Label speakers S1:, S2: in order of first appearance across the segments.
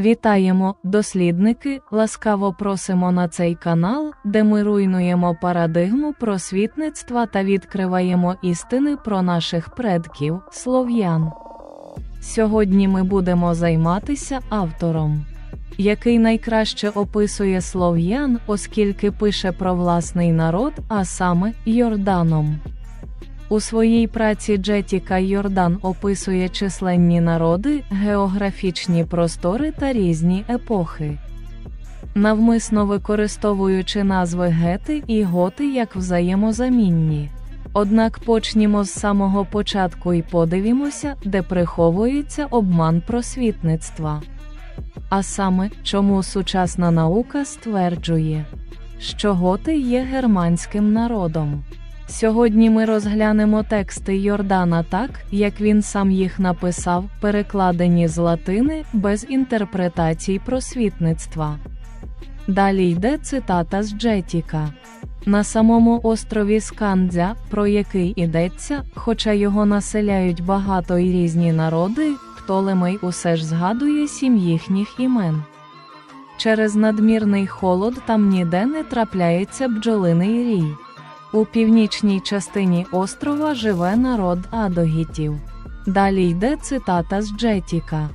S1: Вітаємо, дослідники! Ласкаво просимо на цей канал, де ми руйнуємо парадигму просвітництва та відкриваємо істини про наших предків, слов'ян. Сьогодні ми будемо займатися автором, який найкраще описує слов'ян, оскільки пише про власний народ, а саме Йорданом. У своїй праці Джетіка Йордан описує численні народи, географічні простори та різні епохи. Навмисно використовуючи назви гети і готи як взаємозамінні. Однак почнімо з самого початку і подивімося, де приховується обман просвітництва. А саме, чому сучасна наука стверджує, що готи є германським народом. Сьогодні ми розглянемо тексти Йордана так, як він сам їх написав, перекладені з латини без інтерпретацій просвітництва. Далі йде цитата з Джетіка. На самому острові Скандзя, про який йдеться, хоча його населяють багато і різні народи, Птолемей усе ж згадує сім їхніх імен. Через надмірний холод там ніде не трапляється бджолиний рій. У північній частині острова живе народ адогітів. Далі йде цитата з Джетіка.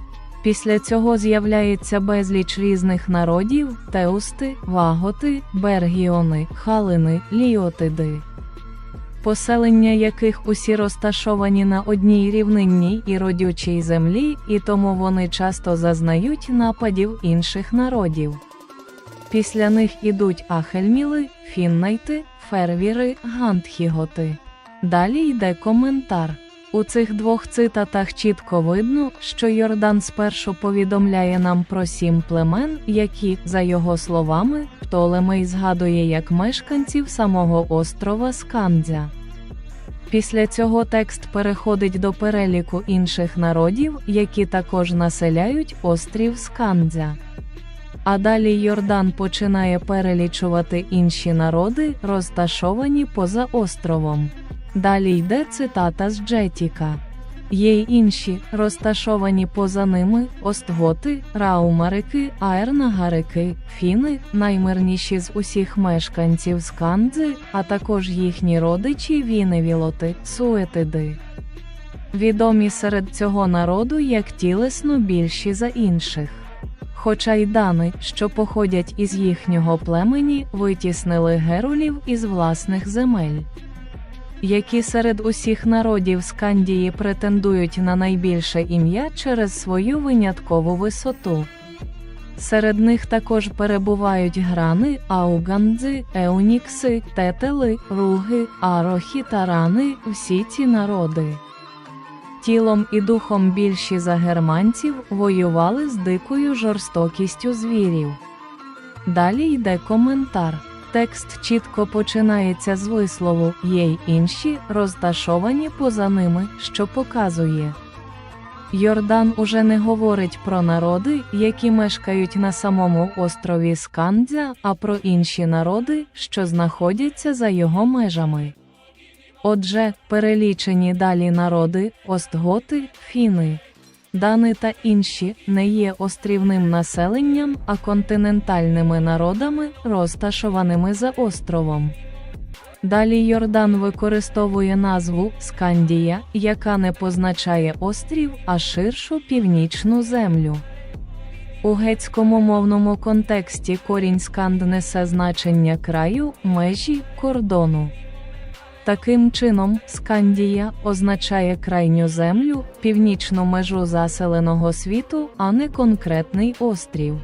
S1: Після цього з'являється безліч різних народів: теусти, ваготи, бергіони, халини, ліотиди. Поселення яких усі розташовані на одній рівнинній і родючій землі, і тому вони часто зазнають нападів інших народів. Після них ідуть ахельміли, фіннайти, фервіри, гантхіготи. Далі йде коментар. У цих двох цитатах чітко видно, що Йордан спершу повідомляє нам про сім племен, які, за його словами, Птолемей згадує як мешканців самого острова Скандзя. Після цього текст переходить до переліку інших народів, які також населяють острів Скандзя. А далі Йордан починає перелічувати інші народи, розташовані поза островом. Далі йде цитата з Джетіка. Є й інші, розташовані поза ними, остготи, раумарики, аернагарики, фіни, наймирніші з усіх мешканців Скандзи, а також їхні родичі віневілоти, суетиди. Відомі серед цього народу як тілесно більші за інших. Хоча й дани, що походять із їхнього племені, витіснили герулів із власних земель. Які серед усіх народів Скандії претендують на найбільше ім'я через свою виняткову висоту. Серед них також перебувають грани, аугандзи, еунікси, тетели, руги, арохи та рани, всі ці народи. Тілом і духом більші за германців воювали з дикою жорстокістю звірів. Далі йде коментар. Текст чітко починається з вислову є й інші, розташовані поза ними, що показує. Йордан уже не говорить про народи, які мешкають на самому острові Скандзя, а про інші народи, що знаходяться за його межами. Отже, перелічені далі народи, остготи, фіни, дани та інші не є острівним населенням, а континентальними народами, розташованими за островом. Далі Йордан використовує назву Скандія, яка не позначає острів, а ширшу північну землю. У гетському мовному контексті корінь сканд несе значення краю, межі, кордону. Таким чином, Скандія означає крайню землю, північну межу заселеного світу, а не конкретний острів.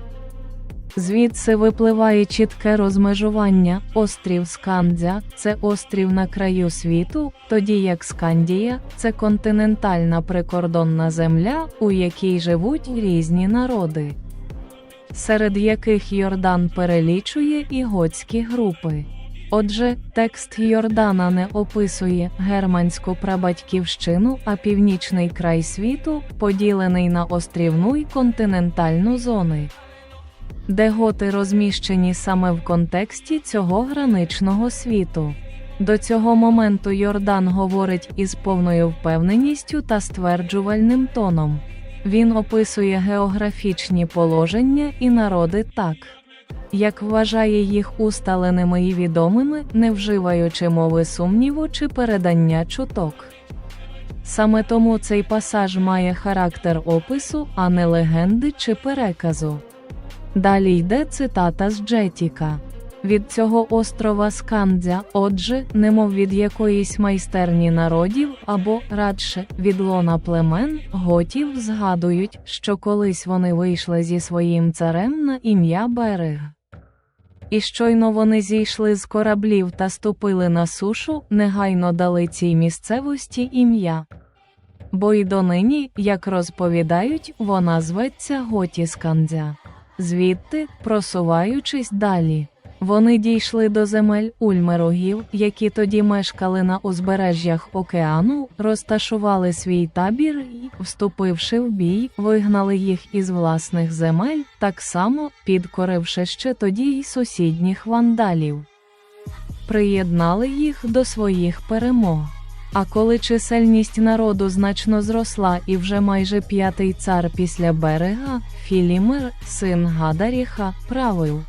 S1: Звідси випливає чітке розмежування. Острів Скандзя це острів на краю світу, тоді як Скандія це континентальна прикордонна земля, у якій живуть різні народи, серед яких Йордан перелічує і готські групи. Отже, текст Йордана не описує германську прабатьківщину, а північний край світу, поділений на острівну й континентальну зони, де готи розміщені саме в контексті цього граничного світу. До цього моменту Йордан говорить із повною впевненістю та стверджувальним тоном. Він описує географічні положення і народи так, як вважає їх усталеними і відомими, не вживаючи мови сумніву чи передання чуток. Саме тому цей пасаж має характер опису, а не легенди чи переказу. Далі йде цитата з Джетіка. Від цього острова Скандзя, отже, немов від якоїсь майстерні народів або, радше, від лона племен, готів згадують, що колись вони вийшли зі своїм царем на ім'я Берег. І щойно вони зійшли з кораблів та ступили на сушу, негайно дали цій місцевості ім'я. Бо й донині, як розповідають, вона зветься Готіскандзя. Звідти, просуваючись далі, вони дійшли до земель ульмерогів, які тоді мешкали на узбережжях океану, розташували свій табір і, вступивши в бій, вигнали їх із власних земель, так само підкоривши ще тоді й сусідніх вандалів. Приєднали їх до своїх перемог. А коли чисельність народу значно зросла і вже майже п'ятий цар після берега, Філімер, син Гадаріха, правив.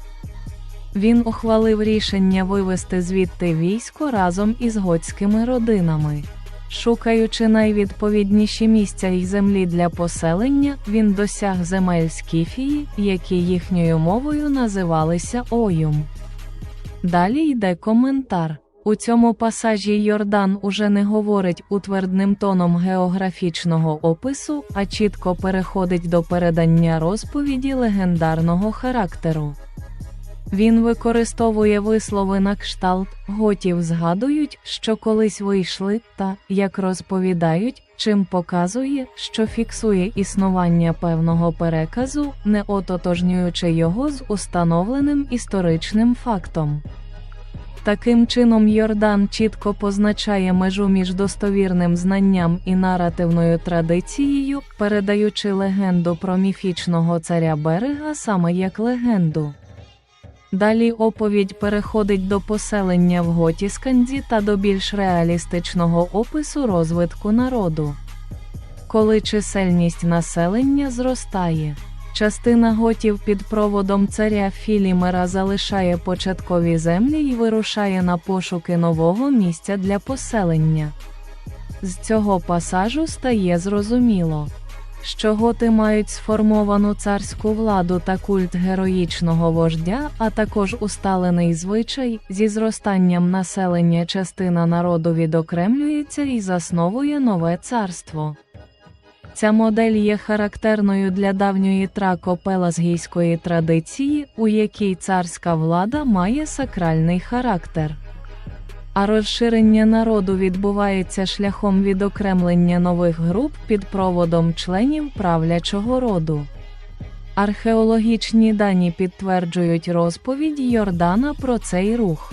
S1: Він ухвалив рішення вивести звідти військо разом із готськими родинами. Шукаючи найвідповідніші місця й землі для поселення, він досяг земель Скіфії, які їхньою мовою називалися Оюм. Далі йде коментар. У цьому пасажі Йордан уже не говорить утвердним тоном географічного опису, а чітко переходить до передання розповіді легендарного характеру. Він використовує вислови на кшталт, готів згадують, що колись вийшли, та, як розповідають, чим показує, що фіксує існування певного переказу, не ототожнюючи його з установленим історичним фактом. Таким чином, Йордан чітко позначає межу між достовірним знанням і наративною традицією, передаючи легенду про міфічного царя берега саме як легенду. Далі оповідь переходить до поселення в Готісканді та до більш реалістичного опису розвитку народу. Коли чисельність населення зростає, частина готів під проводом царя Філімера залишає початкові землі і вирушає на пошуки нового місця для поселення. З цього пасажу стає зрозуміло що готи мають сформовану царську владу та культ героїчного вождя, а також усталений звичай зі зростанням населення частина народу відокремлюється і засновує нове царство. Ця модель є характерною для давньої трако-пеlasгійської традиції, у якій царська влада має сакральний характер. А розширення народу відбувається шляхом відокремлення нових груп під проводом членів правлячого роду. Археологічні дані підтверджують розповідь Йордана про цей рух.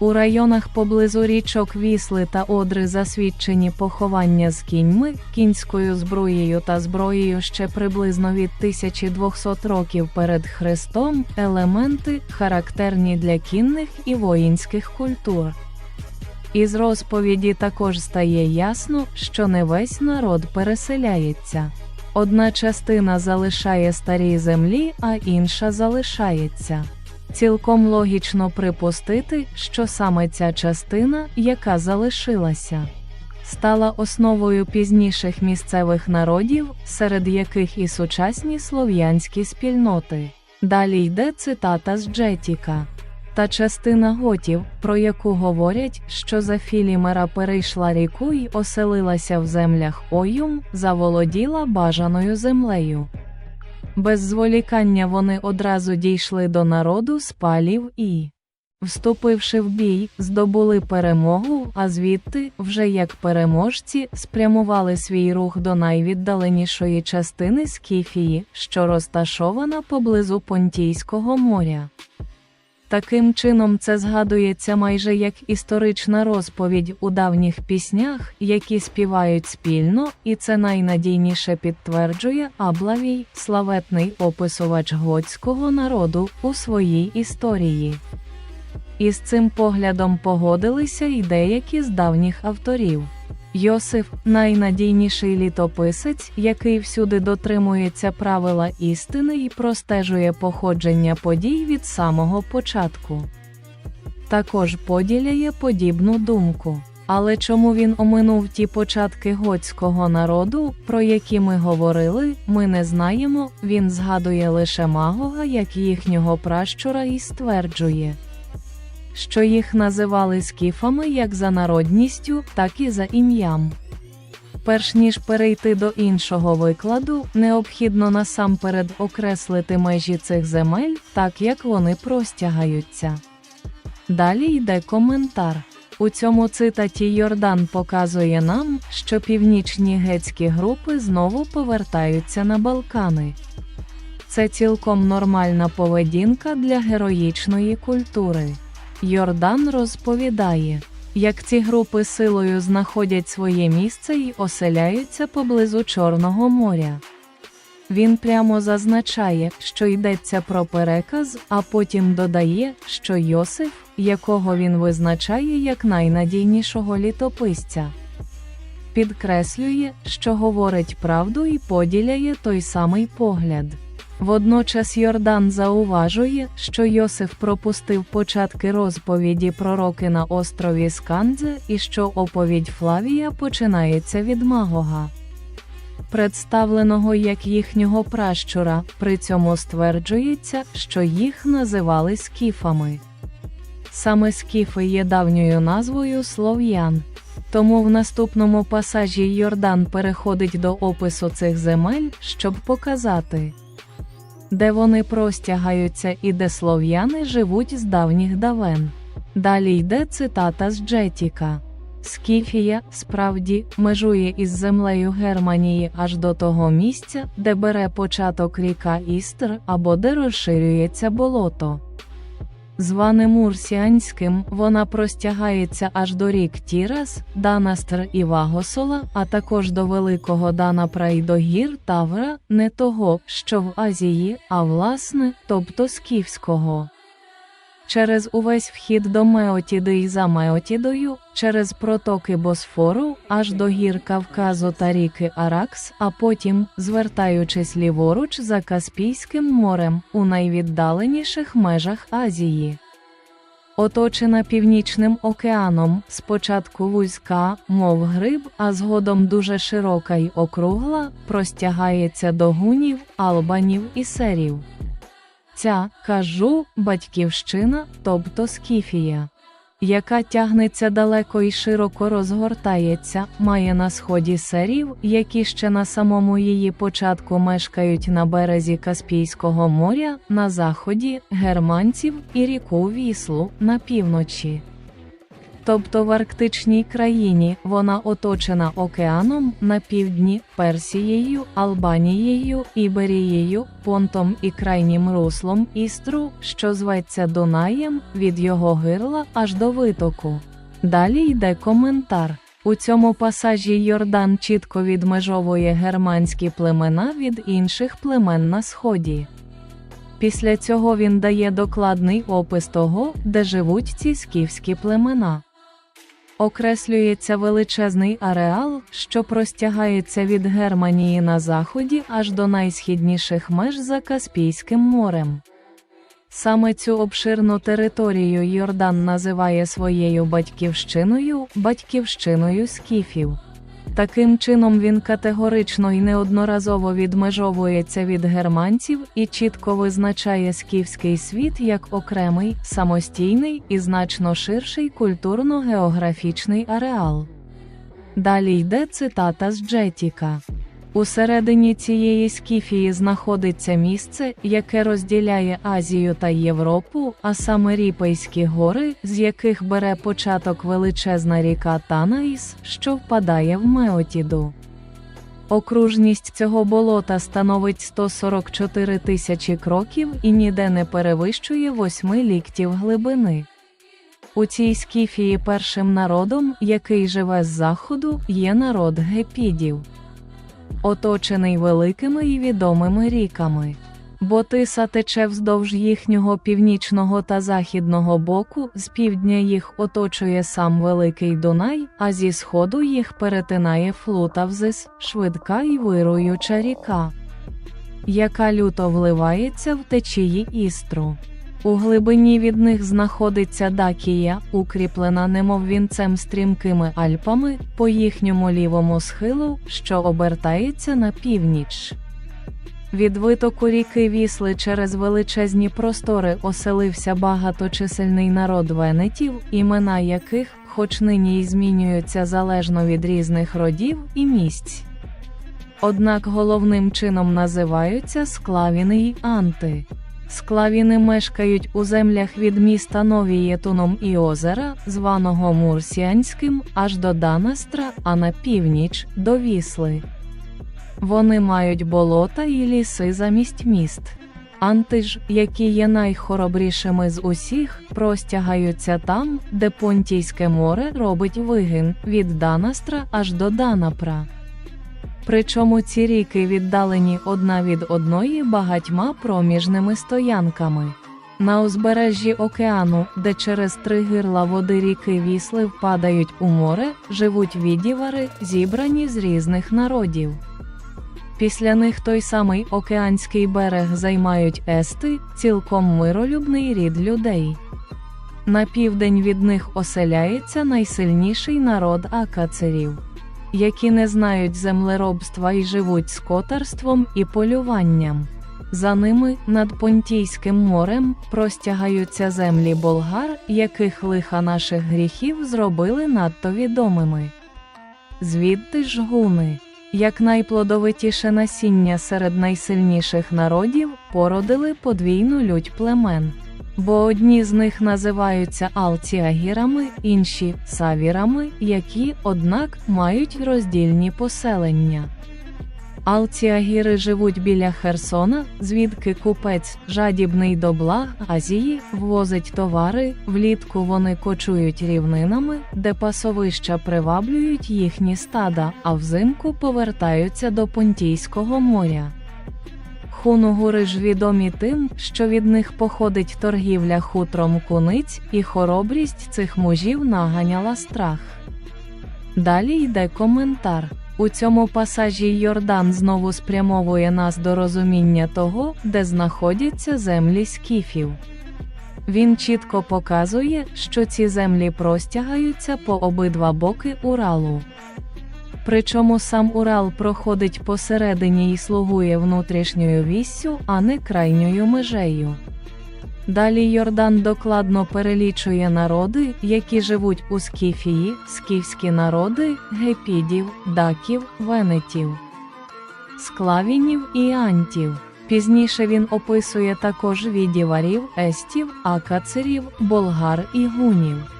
S1: У районах поблизу річок Вісли та Одри засвідчені поховання з кіньми, кінською зброєю та зброєю ще приблизно від 1200 років перед Христом, елементи, характерні для кінних і воїнських культур. Із розповіді також стає ясно, що не весь народ переселяється. Одна частина залишає старі землі, а інша залишається. Цілком логічно припустити, що саме ця частина, яка залишилася, стала основою пізніших місцевих народів, серед яких і сучасні слов'янські спільноти. Далі йде цитата з Джетіка. Та частина готів, про яку говорять, що за Філімера перейшла ріку й оселилася в землях Оюм, заволоділа бажаною землею. Без зволікання вони одразу дійшли до народу спалів і, вступивши в бій, здобули перемогу, а звідти, вже як переможці, спрямували свій рух до найвіддаленішої частини Скіфії, що розташована поблизу Понтійського моря. Таким чином, це згадується майже як історична розповідь у давніх піснях, які співають спільно, і це найнадійніше підтверджує Аблавій, славетний описувач готського народу у своїй історії. Із цим поглядом погодилися й деякі з давніх авторів. Йосиф найнадійніший літописець, який всюди дотримується правила істини і простежує походження подій від самого початку. Також поділяє подібну думку. Але чому він оминув ті початки готського народу, про які ми говорили, ми не знаємо. Він згадує лише Магога як їхнього пращура і стверджує, що їх називали скіфами як за народністю, так і за ім'ям. Перш ніж перейти до іншого викладу, необхідно насамперед окреслити межі цих земель, так як вони простягаються. Далі йде коментар. У цьому цитаті Йордан показує нам, що північні гетські групи знову повертаються на Балкани. Це цілком нормальна поведінка для героїчної культури. Йордан розповідає, як ці групи силою знаходять своє місце і оселяються поблизу Чорного моря. Він прямо зазначає, що йдеться про переказ, а потім додає, що Йосиф, якого він визначає як найнадійнішого літописця, підкреслює, що говорить правду і поділяє той самий погляд. Водночас Йордан зауважує, що Йосиф пропустив початки розповіді пророки на острові Скандзе і що оповідь Флавія починається від Магога представленого як їхнього пращура, при цьому стверджується, що їх називали скіфами. Саме скіфи є давньою назвою слов'ян. Тому в наступному пасажі Йордан переходить до опису цих земель, щоб показати, де вони простягаються і де слов'яни живуть з давніх давен. Далі йде цитата з Джетіка. Скіфія, справді, межує із землею Германії аж до того місця, де бере початок ріка Істр або де розширюється болото. Зване Мурсіанським, вона простягається аж до рік Тірас, Данастр і Вагосола, а також до Великого Данапра і до гір Тавра, не того, що в Азії, а власне, тобто Скіфського. Через увесь вхід до Меотіди і за Меотідою, через протоки Босфору, аж до гір Кавказу та ріки Аракс, а потім, звертаючись ліворуч за Каспійським морем, у найвіддаленіших межах Азії. Оточена Північним океаном, спочатку вузька, мов гриб, а згодом дуже широка й округла, простягається до гунів, албанів і серів. Ця, кажу, батьківщина, тобто Скіфія, яка тягнеться далеко і широко розгортається, має на сході сарів, які ще на самому її початку мешкають на березі Каспійського моря, на заході, германців і ріку Віслу на півночі. Тобто в арктичній країні вона оточена океаном на півдні Персією, Албанією, Іберією, Понтом і крайнім руслом Істру, що зветься Дунаєм, від його гирла аж до витоку. Далі йде коментар. У цьому пасажі Йордан чітко відмежовує германські племена від інших племен на сході. Після цього він дає докладний опис того, де живуть ці скіфські племена. Окреслюється величезний ареал, що простягається від Германії на заході аж до найсхідніших меж за Каспійським морем. Саме цю обширну територію Йордан називає своєю батьківщиною, батьківщиною скіфів. Таким чином він категорично і неодноразово відмежовується від германців і чітко визначає скіфський світ як окремий, самостійний і значно ширший культурно-географічний ареал. Далі йде цитата з Джетіка. Усередині цієї скіфії знаходиться місце, яке розділяє Азію та Європу, а саме Ріпейські гори, з яких бере початок величезна ріка Танаїс, що впадає в Меотіду. Окружність цього болота становить 144 тисячі кроків і ніде не перевищує 8 ліктів глибини. У цій скіфії першим народом, який живе з заходу, є народ гепідів оточений великими і відомими ріками. Бо тиса тече вздовж їхнього північного та західного боку, з півдня їх оточує сам Великий Дунай, а зі сходу їх перетинає Флутавзис, швидка і вируюча ріка, яка люто вливається в течії істру. У глибині від них знаходиться Дакія, укріплена немов вінцем стрімкими Альпами, по їхньому лівому схилу, що обертається на північ. Від витоку ріки Вісли через величезні простори оселився багаточисельний народ венетів, імена яких, хоч нині й змінюються залежно від різних родів і місць. Однак головним чином називаються склавіни й анти. Склавіни мешкають у землях від міста Новієтуном і озера, званого Мурсіанським, аж до Данастра, а на північ до Вісли. Вони мають болота і ліси замість міст. Анти ж, які є найхоробрішими з усіх, простягаються там, де Понтійське море робить вигин від Данастра аж до Данапра. Причому ці ріки віддалені одна від одної багатьма проміжними стоянками. На узбережжі океану, де через три гирла води ріки Вісли впадають у море, живуть відівари, зібрані з різних народів. Після них той самий океанський берег займають ести, цілком миролюбний рід людей. На південь від них оселяється найсильніший народ акацерів, які не знають землеробства і живуть скотарством і полюванням. За ними над Понтійським морем простягаються землі болгар, яких лиха наших гріхів зробили надто відомими. Звідти ж гуни як найплодовитіше насіння серед найсильніших народів, породили подвійну лють племен. Бо одні з них називаються алціагірами, інші савірами, які, однак, мають роздільні поселення. Алціагіри живуть біля Херсона, звідки купець, жадібний до благ Азії, ввозить товари, влітку вони кочують рівнинами, де пасовища приваблюють їхні стада, а взимку повертаються до Понтійського моря. Хунугури ж відомі тим, що від них походить торгівля хутром куниць, і хоробрість цих мужів наганяла страх. Далі йде коментар. У цьому пасажі Йордан знову спрямовує нас до розуміння того, де знаходяться землі скіфів. Він чітко показує, що ці землі простягаються по обидва боки Уралу. Причому сам Урал проходить посередині і слугує внутрішньою віссю, а не крайньою межею. Далі Йордан докладно перелічує народи, які живуть у Скіфії, скіфські народи, гепідів, даків, венетів, склавінів і антів. Пізніше він описує також відіварів, естів, акацерів, болгар і гунів.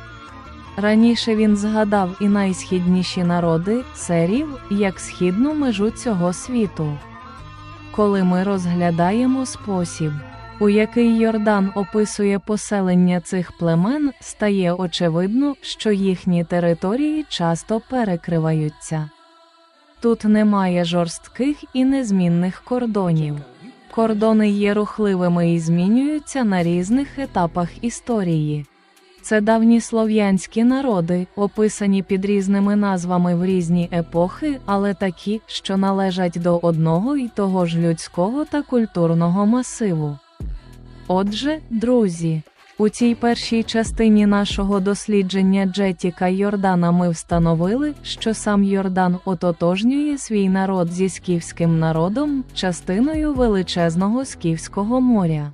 S1: Раніше він згадав і найсхідніші народи серів як східну межу цього світу. Коли ми розглядаємо спосіб, у який Йордан описує поселення цих племен, стає очевидно, що їхні території часто перекриваються. Тут немає жорстких і незмінних кордонів. Кордони є рухливими і змінюються на різних етапах історії. Це давні слов'янські народи, описані під різними назвами в різні епохи, але такі, що належать до одного і того ж людського та культурного масиву. Отже, друзі, у цій першій частині нашого дослідження Джетіка Йордана ми встановили, що сам Йордан ототожнює свій народ зі скіфським народом, частиною величезного скіфського моря.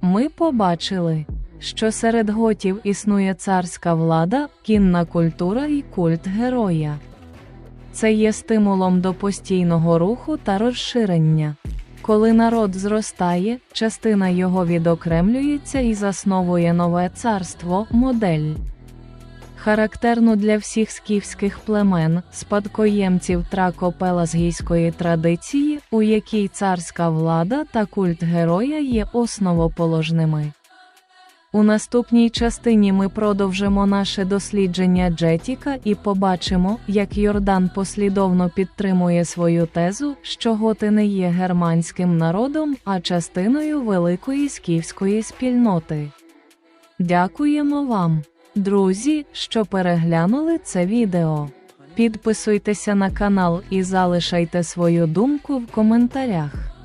S1: Ми побачили, що серед готів існує царська влада, кінна культура і культ героя. Це є стимулом до постійного руху та розширення. Коли народ зростає, частина його відокремлюється і засновує нове царство, модель. Характерну для всіх скіфських племен, спадкоємців тракопелазгійської традиції, у якій царська влада та культ героя є основоположними. У наступній частині ми продовжимо наше дослідження Джетіка і побачимо, як Йордан послідовно підтримує свою тезу, що готи не є германським народом, а частиною великої скіфської спільноти. Дякуємо вам, друзі, що переглянули це відео. Підписуйтеся на канал і залишайте свою думку в коментарях.